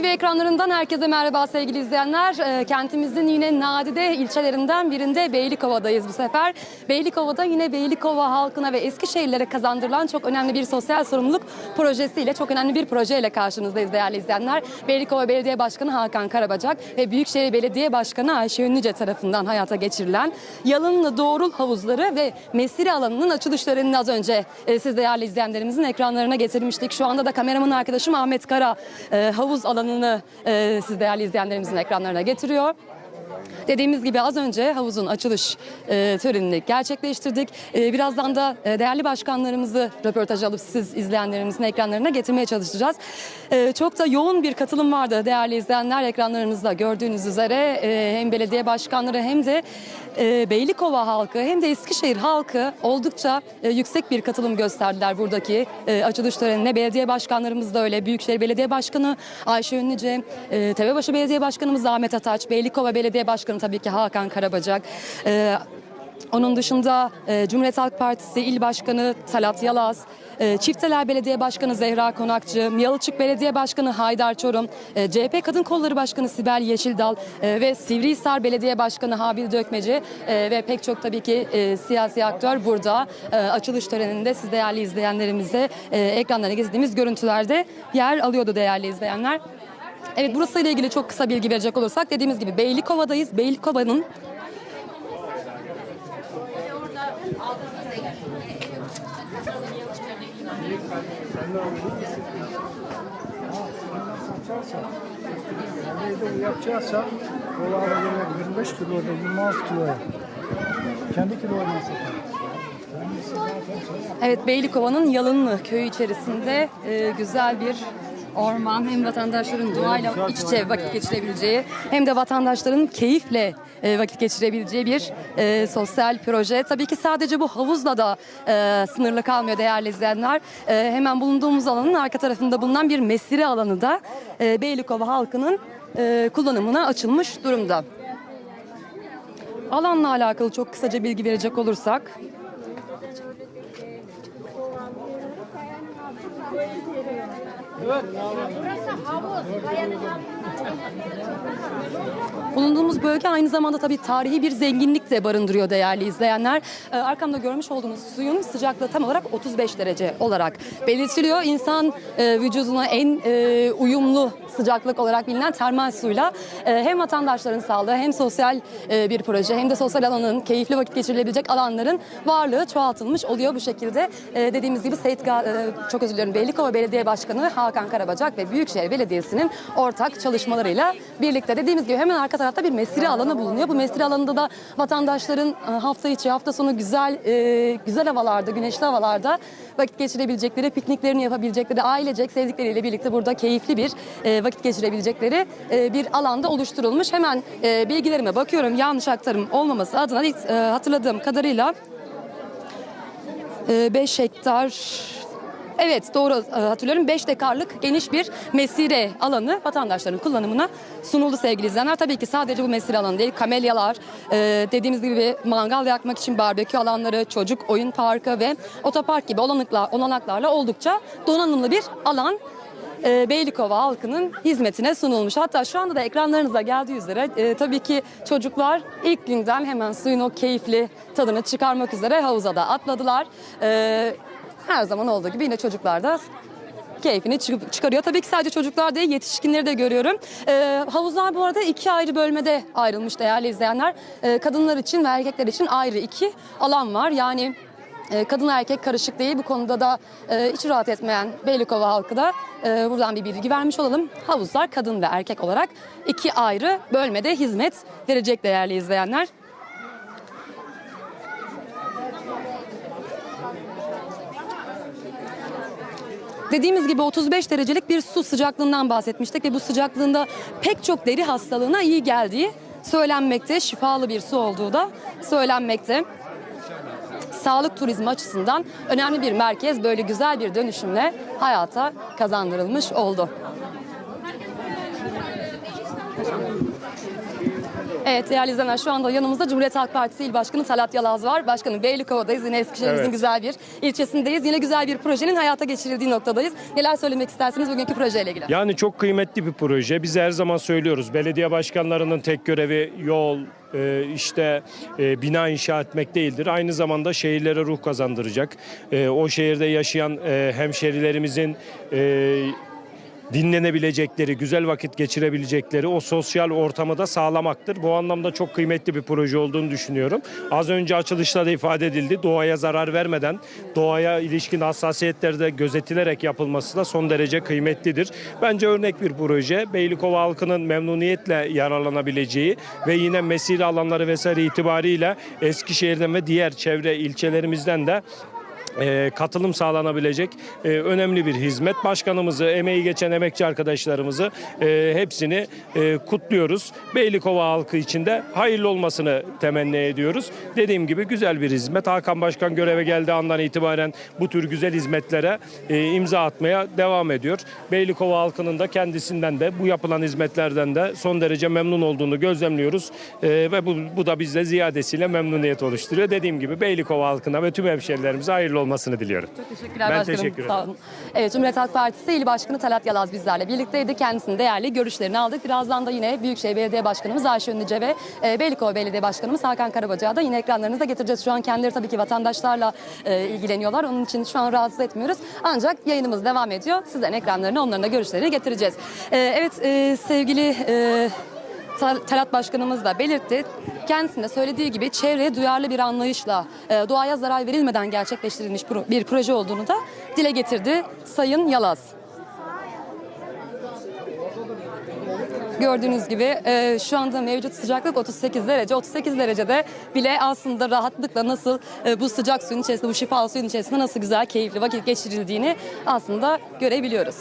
TV ekranlarından herkese merhaba sevgili izleyenler. Ee, kentimizin yine nadide ilçelerinden birinde Beylikova'dayız bu sefer. Beylikova'da yine Beylikova halkına ve Eskişehirlere kazandırılan çok önemli bir sosyal sorumluluk projesiyle, çok önemli bir projeyle karşınızdayız değerli izleyenler. Beylikova Belediye Başkanı Hakan Karabacak ve Büyükşehir Belediye Başkanı Ayşe Ünlüce tarafından hayata geçirilen Yalınlı Doğrul Havuzları ve Mesire alanının açılış törenini az önce e, siz değerli izleyenlerimizin ekranlarına getirmiştik. Şu anda da kameraman arkadaşım Ahmet Kara e, havuz alanını e, siz değerli izleyenlerimizin ekranlarına getiriyor. Dediğimiz gibi az önce havuzun açılış e, törenini gerçekleştirdik. E, birazdan da e, değerli başkanlarımızı röportaj alıp siz izleyenlerimizin ekranlarına getirmeye çalışacağız. E, çok da yoğun bir katılım vardı değerli izleyenler ekranlarınızda gördüğünüz üzere e, hem belediye başkanları hem de e, Beylikova halkı hem de Eskişehir halkı oldukça e, yüksek bir katılım gösterdiler buradaki e, açılış törenine. Belediye başkanlarımız da öyle. Büyükşehir Belediye Başkanı Ayşe Ünlüce, e, Tepebaşı Belediye Başkanımız Ahmet Ataç, Beylikova Belediye Başkanı tabii ki Hakan Karabacak. E, onun dışında e, Cumhuriyet Halk Partisi İl Başkanı Talat Yalaz, e, Çifteler Belediye Başkanı Zehra Konakçı, Miyalıçık Belediye Başkanı Haydar Çorum, e, CHP Kadın Kolları Başkanı Sibel Yeşildal e, ve Sivrihisar Belediye Başkanı Habil Dökmeci e, ve pek çok tabii ki e, siyasi aktör burada e, açılış töreninde siz değerli izleyenlerimize e, ekranlarına getirdiğimiz görüntülerde yer alıyordu değerli izleyenler. Evet burası ile ilgili çok kısa bilgi verecek olursak dediğimiz gibi Beylikova'dayız. Beylikova'nın yapacaksa dolara göre 25 kiloda 26 kiloya. Kendi kilolarına. Evet Beylikova'nın Yalınlı köyü içerisinde e, güzel bir orman hem vatandaşların doğayla iç içe vakit geçirebileceği hem de vatandaşların keyifle e, vakit geçirebileceği bir e, sosyal proje. Tabii ki sadece bu havuzla da e, sınırlı kalmıyor değerli izleyenler. E, hemen bulunduğumuz alanın arka tarafında bulunan bir mesire alanı da e, Beylikova halkının e, kullanımına açılmış durumda. Alanla alakalı çok kısaca bilgi verecek olursak Bulunduğumuz bölge aynı zamanda tabii tarihi bir zenginlik de barındırıyor değerli izleyenler. Ee, arkamda görmüş olduğunuz suyun sıcaklığı tam olarak 35 derece olarak belirtiliyor. İnsan e, vücuduna en e, uyumlu sıcaklık olarak bilinen termal suyla e, hem vatandaşların sağlığı hem sosyal bir proje hem de sosyal alanın keyifli vakit geçirilebilecek alanların varlığı çoğaltılmış oluyor bu şekilde. Dediğimiz gibi Seyit çok özür dilerim Beylikova Belediye Başkanı Hakan Karabacak ve Büyükşehir Belediyesi'nin ortak çalışmalarıyla birlikte dediğimiz gibi hemen arka tarafta bir mesire alanı bulunuyor. Bu mesire alanında da vatandaşların e, hafta içi hafta sonu güzel e, güzel havalarda, güneşli havalarda vakit geçirebilecekleri, pikniklerini yapabilecekleri, ailecek sevdikleriyle birlikte burada keyifli bir e, vakit geçirebilecekleri e, bir alanda oluşturulmuş. Hemen e, bilgilerime bakıyorum yanlış aktarım olmaması adına e, hatırladığım kadarıyla 5 hektar Evet doğru e, hatırlıyorum. 5 dekarlık geniş bir mesire alanı vatandaşların kullanımına sunuldu sevgili izleyenler. Tabii ki sadece bu mesire alanı değil. Kamelyalar, e, dediğimiz gibi mangal yakmak için barbekü alanları, çocuk oyun parkı ve otopark gibi olanaklar, olanaklarla oldukça donanımlı bir alan e, Beylikova halkının hizmetine sunulmuş. Hatta şu anda da ekranlarınıza geldiği üzere e, tabii ki çocuklar ilk günden hemen suyun o keyifli tadını çıkarmak üzere havuza da atladılar. E, her zaman olduğu gibi yine çocuklar da keyfini çık- çıkarıyor. Tabii ki sadece çocuklar değil yetişkinleri de görüyorum. Ee, havuzlar bu arada iki ayrı bölmede ayrılmış değerli izleyenler. Ee, kadınlar için ve erkekler için ayrı iki alan var. Yani e, kadın erkek karışık değil. Bu konuda da e, hiç rahat etmeyen Beylikova halkı da e, buradan bir bilgi vermiş olalım. Havuzlar kadın ve erkek olarak iki ayrı bölmede hizmet verecek değerli izleyenler. Dediğimiz gibi 35 derecelik bir su sıcaklığından bahsetmiştik ve bu sıcaklığında pek çok deri hastalığına iyi geldiği söylenmekte. Şifalı bir su olduğu da söylenmekte. Sağlık turizmi açısından önemli bir merkez böyle güzel bir dönüşümle hayata kazandırılmış oldu. Evet değerli izleyenler şu anda yanımızda Cumhuriyet Halk Partisi İl Başkanı Talat Yalaz var. Başkanım Beylikova'dayız. Yine Eskişehir'imizin Evet. güzel bir ilçesindeyiz. Yine güzel bir projenin hayata geçirildiği noktadayız. Neler söylemek istersiniz bugünkü projeyle ilgili? Yani çok kıymetli bir proje. Biz her zaman söylüyoruz. Belediye başkanlarının tek görevi yol, e, işte e, bina inşa etmek değildir. Aynı zamanda şehirlere ruh kazandıracak. E, O şehirde yaşayan e, hemşerilerimizin e, dinlenebilecekleri, güzel vakit geçirebilecekleri o sosyal ortamı da sağlamaktır. Bu anlamda çok kıymetli bir proje olduğunu düşünüyorum. Az önce açılışta da ifade edildi. Doğaya zarar vermeden doğaya ilişkin hassasiyetleri de gözetilerek yapılması da son derece kıymetlidir. Bence örnek bir proje. Beylikova halkının memnuniyetle yararlanabileceği ve yine mesire alanları vesaire itibariyle Eskişehir'den ve diğer çevre ilçelerimizden de e, katılım sağlanabilecek e, önemli bir hizmet. Başkanımızı, emeği geçen emekçi arkadaşlarımızı e, hepsini kutluyoruz. Beylikova halkı için de hayırlı olmasını temenni ediyoruz. Dediğim gibi güzel bir hizmet. Hakan Başkan göreve geldiği andan itibaren bu tür güzel hizmetlere imza atmaya devam ediyor. Beylikova halkının da kendisinden de bu yapılan hizmetlerden de son derece memnun olduğunu gözlemliyoruz. Ve bu, bu da bizde ziyadesiyle memnuniyet oluşturuyor. Dediğim gibi Beylikova halkına ve tüm hemşerilerimize hayırlı olmasını diliyorum. Çok teşekkürler Ben başkanım. teşekkür Sağ olun. Evet Cumhuriyet Halk Partisi İl Başkanı Talat Yalaz bizlerle birlikteydi. Kendisinin değerli görüşlerini aldık. Birazdan da yine Büyükşehir Belediye Başkanımız Ayşe Ünlüce ve e, Beylikova Belediye Başkanımız Hakan Karabacak'a da yine ekranlarınıza getireceğiz. Şu an kendileri tabii ki vatandaşlarla e, ilgileniyorlar. Onun için şu an rahatsız etmiyoruz. Ancak yayınımız devam ediyor. Sizlerin ekranlarına onların da görüşlerini getireceğiz. E, evet e, sevgili... E, Talat Başkanımız da belirtti. Kendisinde söylediği gibi çevreye duyarlı bir anlayışla e, doğaya zarar verilmeden gerçekleştirilmiş bir proje olduğunu da dile getirdi Sayın Yalaz. Gördüğünüz gibi e, şu anda mevcut sıcaklık 38 derece. 38 derecede bile aslında rahatlıkla nasıl e, bu sıcak suyun içerisinde, bu şifalı suyun içerisinde nasıl güzel, keyifli vakit geçirildiğini aslında görebiliyoruz.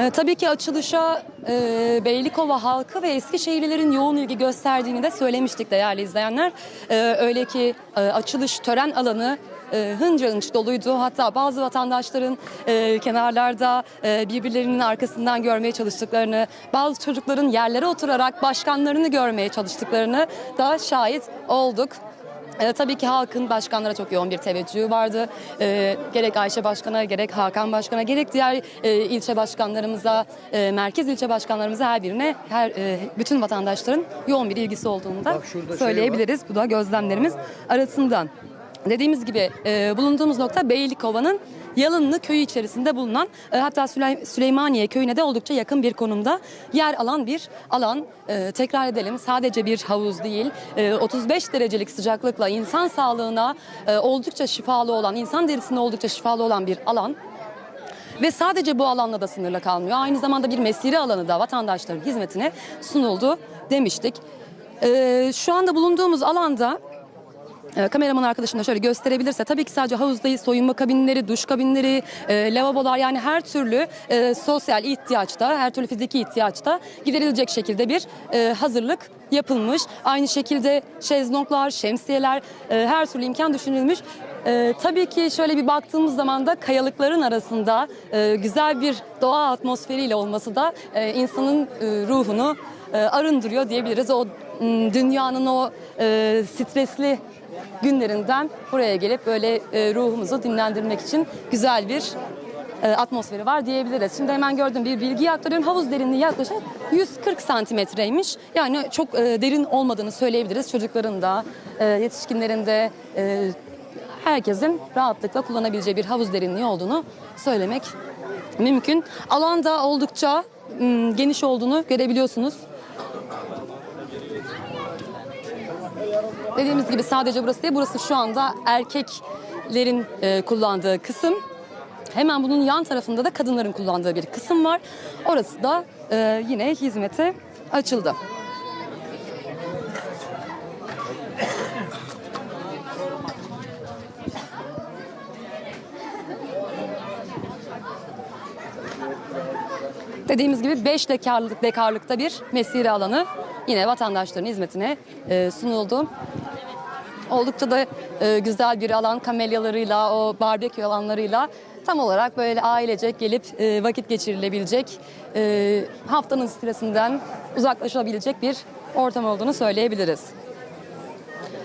Ee, tabii ki açılışa e, Beylikova halkı ve Eskişehirlilerin yoğun ilgi gösterdiğini de söylemiştik değerli izleyenler. Ee, öyle ki e, açılış tören alanı e, hınca hınç doluydu. Hatta bazı vatandaşların e, kenarlarda e, birbirlerinin arkasından görmeye çalıştıklarını, bazı çocukların yerlere oturarak başkanlarını görmeye çalıştıklarını da şahit olduk. E, tabii ki halkın başkanlara çok yoğun bir teveccühü vardı. E, gerek Ayşe Başkan'a, gerek Hakan Başkan'a, gerek diğer e, ilçe başkanlarımıza, e, merkez ilçe başkanlarımıza her birine, her e, bütün vatandaşların yoğun bir ilgisi olduğunu da şey söyleyebiliriz. Bu da gözlemlerimiz arasından. Dediğimiz gibi e, bulunduğumuz nokta Beylikova'nın Yalınlı köyü içerisinde bulunan e, hatta Süley- Süleymaniye köyüne de oldukça yakın bir konumda yer alan bir alan. E, tekrar edelim sadece bir havuz değil e, 35 derecelik sıcaklıkla insan sağlığına e, oldukça şifalı olan insan derisine oldukça şifalı olan bir alan. Ve sadece bu alanla da sınırlı kalmıyor. Aynı zamanda bir mesire alanı da vatandaşların hizmetine sunuldu demiştik. E, şu anda bulunduğumuz alanda e, kameraman arkadaşım da şöyle gösterebilirse tabii ki sadece havuzdayız. Soyunma kabinleri, duş kabinleri, e, lavabolar yani her türlü e, sosyal ihtiyaçta, her türlü fiziki ihtiyaçta giderilecek şekilde bir e, hazırlık yapılmış. Aynı şekilde şezlonglar, şemsiyeler, e, her türlü imkan düşünülmüş. E, tabii ki şöyle bir baktığımız zaman da kayalıkların arasında e, güzel bir doğa atmosferiyle olması da e, insanın e, ruhunu e, arındırıyor diyebiliriz. O dünyanın o e, stresli günlerinden buraya gelip böyle e, ruhumuzu dinlendirmek için güzel bir e, atmosferi var diyebiliriz. Şimdi hemen gördüğüm bir bilgiyi aktarıyorum. Havuz derinliği yaklaşık 140 santimetreymiş. Yani çok e, derin olmadığını söyleyebiliriz. Çocukların da, yetişkinlerin de, herkesin rahatlıkla kullanabileceği bir havuz derinliği olduğunu söylemek mümkün. Alanda oldukça geniş olduğunu görebiliyorsunuz. Dediğimiz gibi sadece burası değil, burası şu anda erkeklerin e, kullandığı kısım. Hemen bunun yan tarafında da kadınların kullandığı bir kısım var. Orası da e, yine hizmete açıldı. Dediğimiz gibi 5 dekarlık dekarlıkta bir mesire alanı yine vatandaşların hizmetine e, sunuldu. Oldukça da e, güzel bir alan kamelyalarıyla, o barbekü alanlarıyla tam olarak böyle ailecek gelip e, vakit geçirilebilecek, e, haftanın stresinden uzaklaşabilecek bir ortam olduğunu söyleyebiliriz.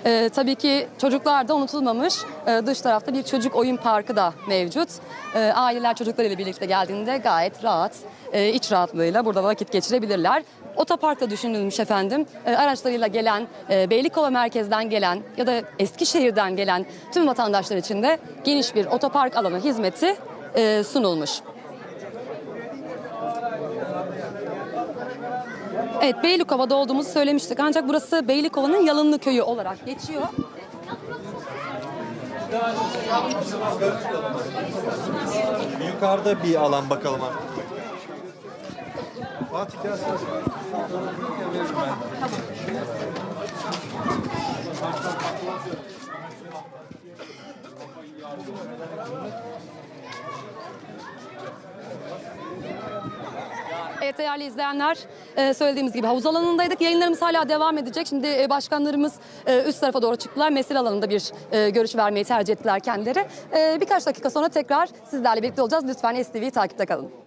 E, tabii ki çocuklar da unutulmamış. E, dış tarafta bir çocuk oyun parkı da mevcut. E, aileler çocuklarıyla birlikte geldiğinde gayet rahat, e, iç rahatlığıyla burada vakit geçirebilirler. Otoparkta düşünülmüş efendim. E, araçlarıyla gelen, e, Beylikova merkezden gelen ya da Eskişehir'den gelen tüm vatandaşlar için de geniş bir otopark alanı hizmeti e, sunulmuş. Evet Beylikova'da olduğumuzu söylemiştik ancak burası Beylikova'nın Yalınlı Köyü olarak geçiyor. Yukarıda bir alan bakalım abi. Fatih. Evet değerli izleyenler e, söylediğimiz gibi havuz alanındaydık. Yayınlarımız hala devam edecek. Şimdi e, başkanlarımız e, üst tarafa doğru çıktılar. Mesir alanında bir görüş vermeyi tercih ettiler kendileri. Birkaç dakika sonra tekrar sizlerle birlikte olacağız. Lütfen STV'yi takipte kalın.